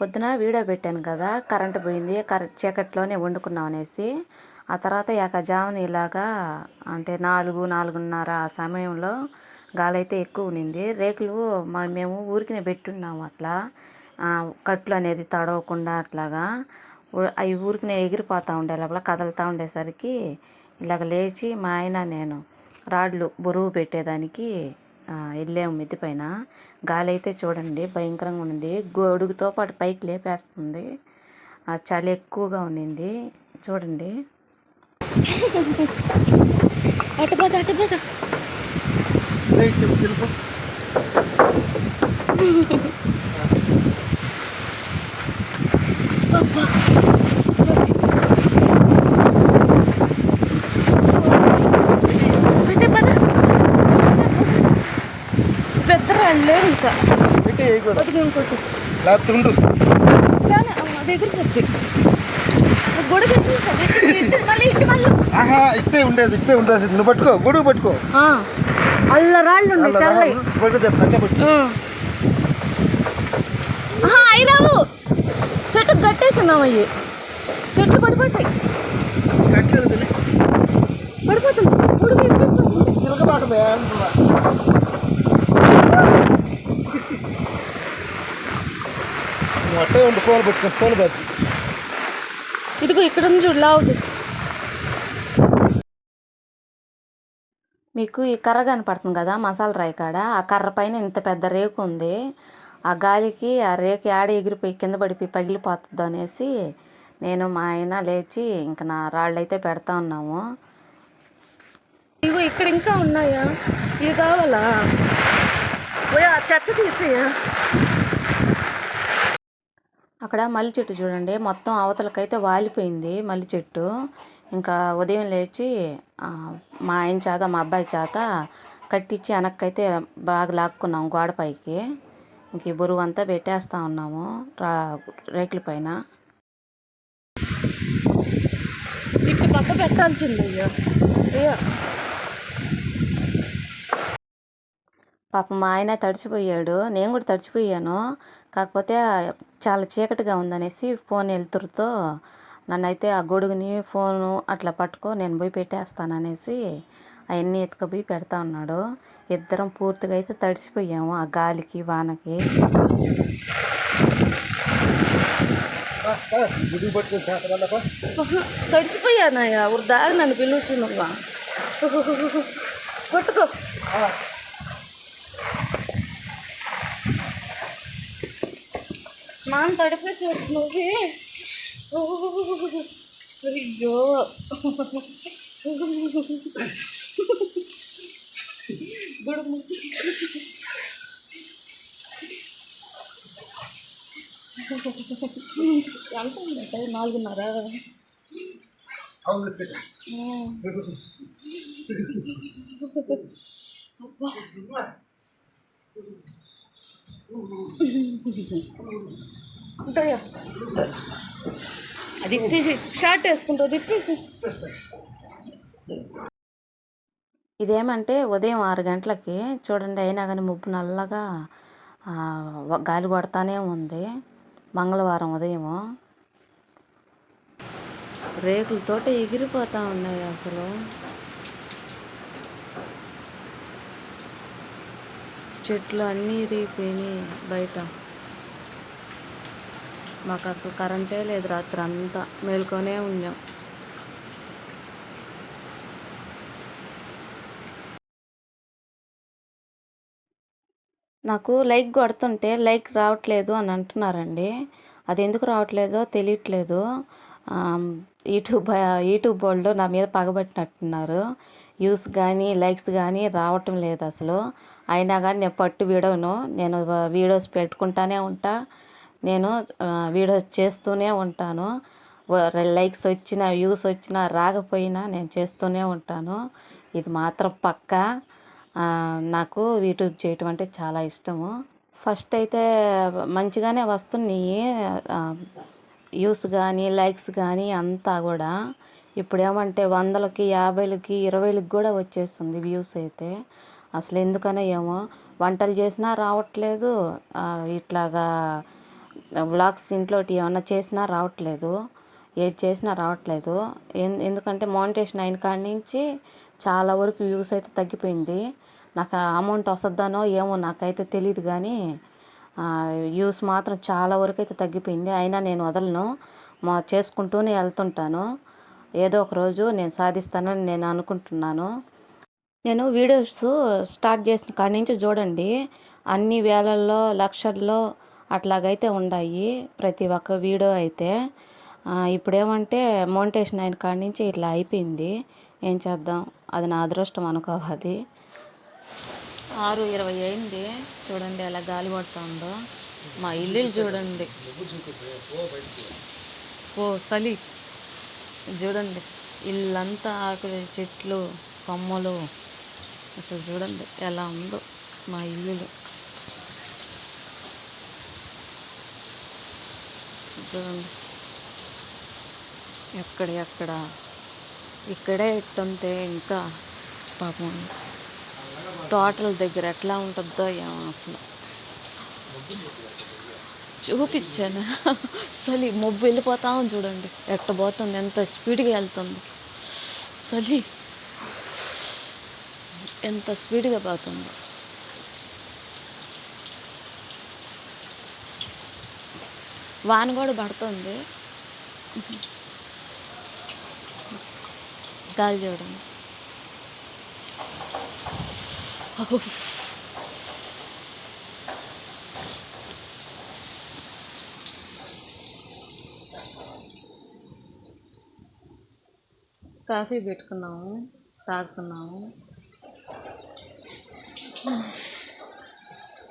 పొద్దున వీడియో పెట్టాను కదా కరెంట్ పోయింది కరెంట్ చీకట్లోనే వండుకున్నాం అనేసి. ఆ తర్వాత ఏకజామున ఇలాగా అంటే నాలుగు నాలుగున్నర ఆ సమయంలో గాలి అయితే ఎక్కువ ఉన్నింది. రేకులు మ- మేము ఊరికినే పెట్టున్నాము అట్లా. కట్లు అనేది తడవకుండా అట్లాగా. అవి ఊరికినే ఎగిరిపోతూ ఉండే లోపల కదులుతూ ఉండేసరికి ఇలాగ లేచి మా ఆయన నేను రాడ్లు బరువు పెట్టేదానికి వెళ్ళాము మిద్ది పైన. గాలి అయితే చూడండి భయంకరంగా ఉంది గొడుగుతో పాటు పైకి లేపేస్తుంది. ఆ చలి ఎక్కువగా ఉన్నింది. చూడండి. అటు వేయకూడదు. ఇంకోటి లేకపోతే ఆహా ఇట్టే ఉండేది ఇట్టే ఉండేది. నువ్వు పట్టుకో గొడుగు పట్టుకో. అల్ల రాళ్ళు ఉన్నాయి తెల్లవి. పట్టుకో పట్టే పట్టుకో. అయినావు చెట్టు కట్టేసినాం అయ్యి. చెట్లు పడిపోతాయి. తల్లి. పడిపోతుంది అట్టే ఉండు ఫోన్ పట్టుకో ఫోన్ పట్టు ఇదిగో ఇక్కడ ఉంది చూడు లావుది. మీకు ఈ కర్ర కనపడుతుంది కదా మసాలా రాయి కాడ. ఆ కర్ర పైన ఇంత పెద్ద రేకు ఉంది. ఆ గాలికి ఆ రేకు ఆడ ఎగిరిపోయి కింద పడిపోయి పగిలిపోతుంది అనేసి నేను మా ఆయన లేచి ఇంకా నా రాళ్ళు అయితే పెడతా ఉన్నాము. ఇగో ఇక్కడ ఇంకా ఉన్నాయా? ఇది కావాలా? చెత్త తీసేయా. అక్కడ మల్లి చెట్టు చూడండి. మొత్తం అవతలకైతే వాలిపోయింది మల్లి చెట్టు. ఇంకా ఉదయం లేచి మా ఆయన చేత మా అబ్బాయి చేత కట్టించి వెనక్కైతే బాగా లాక్కున్నాం గోడ పైకి. ఇంక ఈ బరువు అంతా పెట్టేస్తా ఉన్నాము రా రేకుల పైన. ఇటు పక్క పెట్టాల్సింది అయ్యో. పాప మా ఆయన తడిచిపోయాడు. నేను కూడా తడిచిపోయాను. కాకపోతే చాలా చీకటిగా ఉందనేసి ఫోన్ వెళ్తురుతో నన్నైతే ఆ గొడుగుని ఫోను అట్లా పట్టుకో నేను పోయి పెట్టేస్తాననేసి అవన్నీ ఎత్తుకుపోయి పెడతా ఉన్నాడు. ఇద్దరం పూర్తిగా అయితే తడిసిపోయాము ఆ గాలికి వానకి. తడిసిపోయానయ్యా వృధా నన్ను పిలుచున్నావా పట్టుకో. నాన్న తడిపేసి నువ్వే అయ్యో గొడుగు మూసి. ఎంత ఉంది టైం? నాలుగున్నర అవును తీసుకెళ్ళు. ఉంటాయా? అది ఇప్పేసి షార్ట్ వేసుకుంటావు తిప్పేసి ఇదేమంటే ఉదయం ఆరు గంటలకి చూడండి అయినా కానీ ముప్పు నల్లగా గాలి కొడతానే ఉంది. మంగళవారం ఉదయం రేకులతోటి ఎగిరిపోతూ ఉన్నాయి అసలు. చెట్లు అన్నీ ఇరిగిపోయినాయి బయట. మాకు అసలు కరెంటే లేదు రాత్రి అంతా మేల్కొనే ఉన్నాం. నాకు లైక్ కొడుతుంటే లైక్ రావట్లేదు అని అంటున్నారండి. అది ఎందుకు రావట్లేదో తెలియట్లేదు. యూట్యూబ్ యూట్యూబ్ వాళ్ళు నా మీద పగబట్టినట్టున్నారు. వ్యూస్ కానీ లైక్స్ కానీ రావటం లేదు అసలు. అయినా కానీ నేను పట్టు వీడవను నేను వీడియోస్ పెట్టుకుంటానే ఉంటా. నేను వీడియోస్ చేస్తూనే ఉంటాను. లైక్స్ వచ్చినా వ్యూస్ వచ్చినా రాకపోయినా నేను చేస్తూనే ఉంటాను. ఇది మాత్రం పక్కా. నాకు యూట్యూబ్ చేయటం అంటే చాలా ఇష్టము. ఫస్ట్ అయితే మంచిగానే వస్తున్నాయి వ్యూస్ కానీ లైక్స్ కానీ అంతా కూడా. ఇప్పుడు ఏమంటే వందలకి యాభైలకి ఇరవైలకి కూడా వచ్చేస్తుంది వ్యూస్ అయితే. అసలు ఎందుకనో ఏమో. వంటలు చేసినా రావట్లేదు. ఇట్లాగా వ్లాగ్స్ ఇంట్లో ఏమన్నా చేసినా రావట్లేదు. ఏది చేసినా రావట్లేదు. ఎన్- ఎందుకంటే మౌంటేషన్ అయిన కాడి నుంచి చాలా వరకు వ్యూస్ అయితే తగ్గిపోయింది. నాకు అమౌంట్ వస్తుందనో ఏమో నాకైతే తెలియదు కానీ వ్యూస్ మాత్రం చాలా వరకు అయితే తగ్గిపోయింది. అయినా నేను వదలను. మా చేసుకుంటూనే వెళ్తుంటాను. ఏదో ఒక రోజు నేను సాధిస్తానని నేను అనుకుంటున్నాను. నేను వీడియోస్ స్టార్ట్ చేసిన కాడి నుంచి చూడండి. అన్ని వేలల్లో లక్షల్లో అట్లాగైతే ఉన్నాయి ప్రతి ఒక్క వీడియో అయితే. ఇప్పుడేమంటే మౌంటేషన్ అయిన కాడి నుంచి ఇట్లా అయిపోయింది. ఏం చేద్దాం? అది నా అదృష్టం అనుకోవాలి. ఆరు ఇరవై అయింది. చూడండి ఎలా గాలి పడుతుందో. మా ఇల్లు చూడండి. ఓ చలి. చూడండి. ఇల్లంతా ఆకులు చెట్లు కొమ్మలు. అసలు చూడండి ఎలా ఉందో మా ఇల్లులు. చూడండి. ఎక్కడ ఎక్కడ? ఇక్కడే ఎట్టుంటే ఇంకా పాపం తోటల దగ్గర ఎట్లా ఉంటుందో ఏమో అసలు. చూపించాను. చలి మొబ్బు వెళ్ళిపోతామని చూడండి. ఎట్ట పోతుంది ఎంత స్పీడ్గా వెళ్తుంది. చలి ఎంత స్పీడ్గా పోతుంది. వాన కూడా పడుతుంది. గాలి చూడండి. కాఫీ పెట్టుకున్నాము తాగుతున్నాము.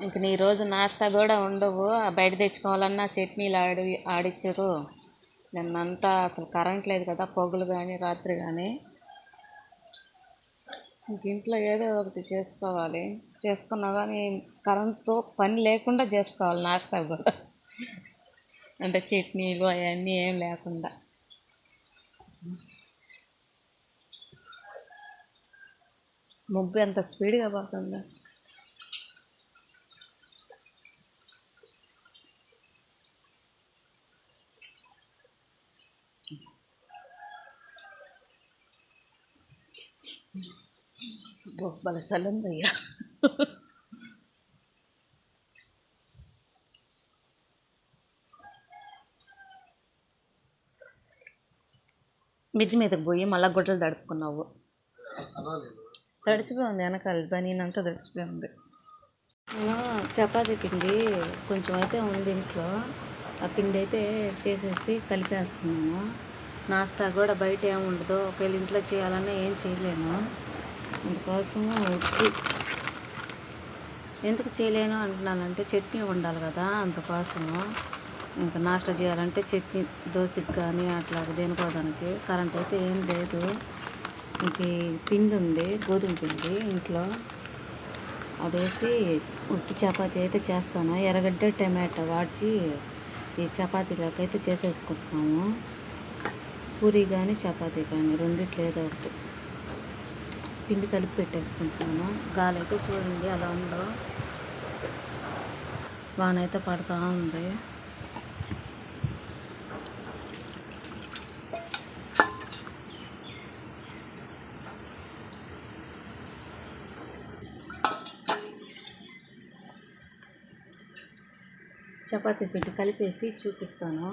ఇంక నీ రోజు నాస్తా కూడా ఉండవు. బయట తెచ్చుకోవాలన్నా చట్నీలు ఆడి ఆడిచ్చారు. నిన్నంతా అసలు కరెంట్ లేదు కదా పొగులు కానీ రాత్రి కానీ ఇంక ఇంట్లో ఏదో ఒకటి చేసుకోవాలి. చేసుకున్నా కానీ కరెంట్తో పని లేకుండా చేసుకోవాలి నాస్తా కూడా. అంటే చట్నీలు అవన్నీ ఏం లేకుండా. ముబ్బు ఎంత స్పీడ్గా పోతుందా. బో భలే మిద్ది మీదకి పోయి మళ్ళా గుడ్డలు తడుపుకున్నావు. తడిచిపోయింది వెనకాల బనీనంతా తడిచిపోయింది నేను చపాతీ పిండి కొంచెం అయితే ఉంది ఇంట్లో. ఆ పిండి అయితే చేసేసి కలిపేస్తున్నాను నాస్టా కూడా బయట ఏమి ఉండదు. ఒకవేళ ఇంట్లో చేయాలన్నా ఏం చేయలేను అందుకోసము ఉప్పు ఎందుకు చేయలేను అంటున్నానంటే చట్నీ ఉండాలి కదా అందుకోసము. ఇంకా నాస్టా చేయాలంటే చట్నీ దోశకి కానీ అట్లా దేనికోదానికి కరెంట్ అయితే ఏం లేదు. ఇంక పిండి ఉంది గోధుమ పిండి ఇంట్లో. అదేసి ఉట్టి చపాతి అయితే చేస్తాను. ఎర్రగడ్డ టమాటా వాడిచి ఈ చపాతీ అయితే చేసేసుకుంటున్నాము. పూరి కానీ చపాతీ కానీ రెండిట్లో ఏదో ఒకటి. పిండి కలిపి పెట్టేసుకుంటున్నాను. గాలి అయితే చూడండి అలా ఉందో. వాన అయితే పడుతూ ఉంది. చపాతీ పిండి కలిపేసి చూపిస్తాను.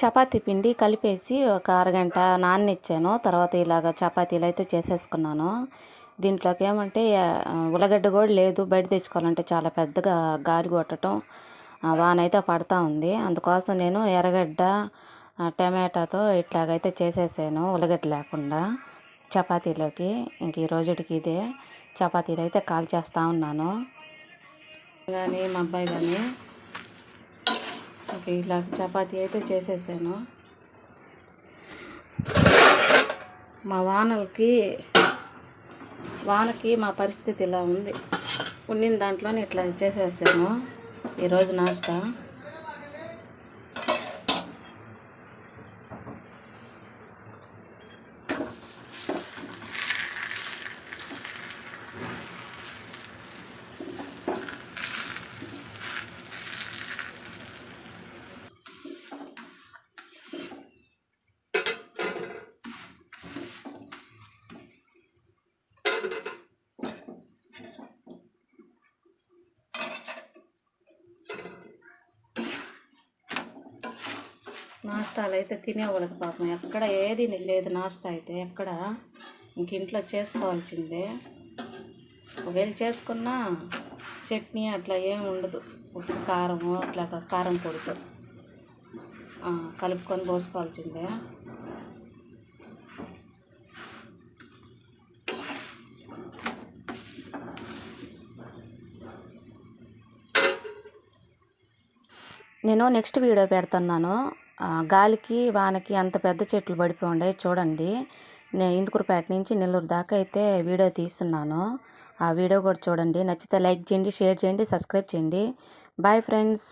చపాతీ పిండి కలిపేసి ఒక అరగంట నాననిచ్చాను. తర్వాత ఇలాగ చపాతీలు అయితే చేసేసుకున్నాను. దీంట్లోకి ఏమంటే ఉలగడ్డ ఉల్లగడ్డ కూడా లేదు. బయట తెచ్చుకోవాలంటే చాలా పెద్దగా గాలి కొట్టడం వానైతే వాన అయితే పడతా ఉంది. అందుకోసం నేను ఎర్రగడ్డ టమాటాతో ఇట్లాగైతే చేసేసాను ఉల్లగడ్డ లేకుండా చపాతీలోకి. ఇంక ఈ రోజుటికి ఇదే. చపాతీలు అయితే కాల్ చేస్తూ ఉన్నాను. కానీ మా అబ్బాయి కానీ ఓకే ఇలా చపాతీ అయితే చేసేసాను. మా వానలకి వానకి మా పరిస్థితి ఇలా ఉంది. ఉండిన దాంట్లోనే ఇట్లా చేసేసాను. ఈరోజు నాస్టా నాష్టాలు అయితే తినేవాళ్ళకి పాపం ఎక్కడ ఏది లేదు నాష్టా అయితే ఎక్కడ ఇంక ఇంట్లో చేసుకోవాల్సిందే. ఒకవేళ చేసుకున్నా చట్నీ అట్లా ఏం ఉండదు. ఉప్పు కారము అట్లా కారం పొడితో. కలుపుకొని పోసుకోవాల్సిందే. నేను నెక్స్ట్ వీడియో పెడుతున్నాను. గాలికి వానకి అంత పెద్ద చెట్లు పడిపోయి ఉండే చూడండి. నేను ఇందుకురపేట నుంచి నెల్లూరు దాకా అయితే వీడియో తీస్తున్నాను. ఆ వీడియో కూడా చూడండి. నచ్చితే లైక్ చేయండి షేర్ చేయండి సబ్స్క్రైబ్ చేయండి. Bye friends.